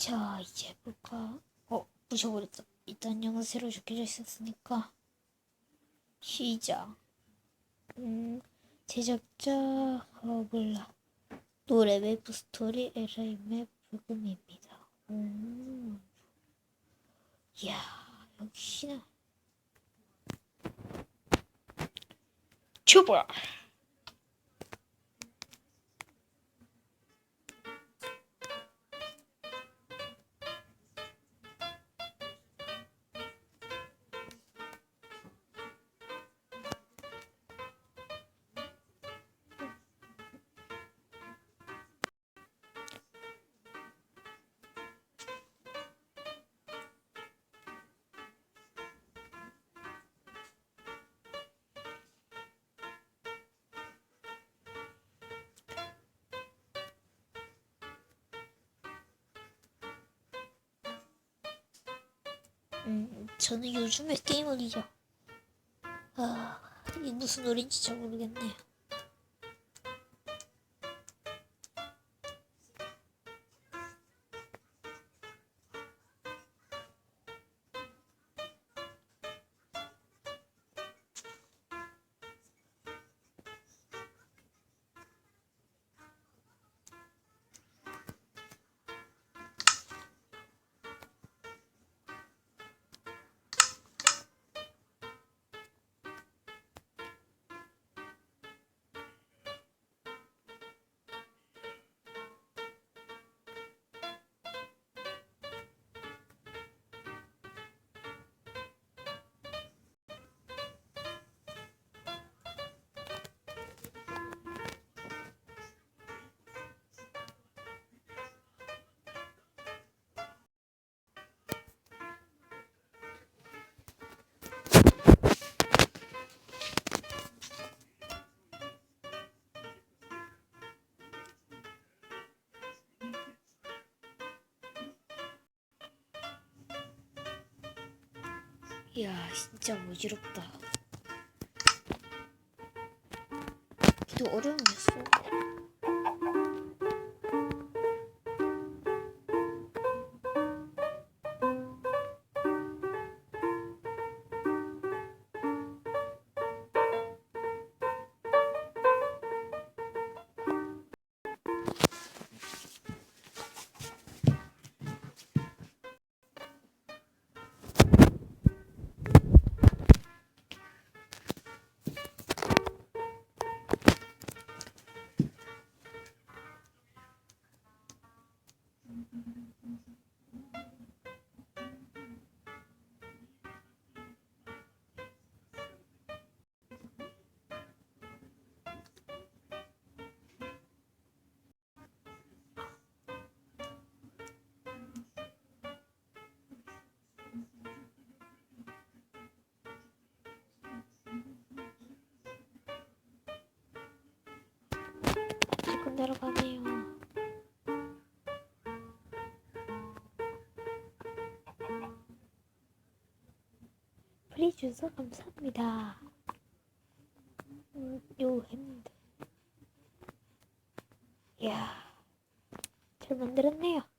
자, 이제 해볼까? 어, 부셔버렸다. 일단 영어 새로 적혀져 있었으니까. 시작. 음, 제작자, 어, 몰라. 노래 웹 스토리 LM의 불금입니다. 음. 이야, 역시나. 출발! 음, 저는 요즘에 게임을 이죠. 아, 이게 무슨 노래인지 잘 모르겠네요. 야, 진짜 어지럽다. 기도 어려움이었어. 내려가네요. 프리 주소 감사합니다. 음, 요 했는데. 이야, 잘 만들었네요.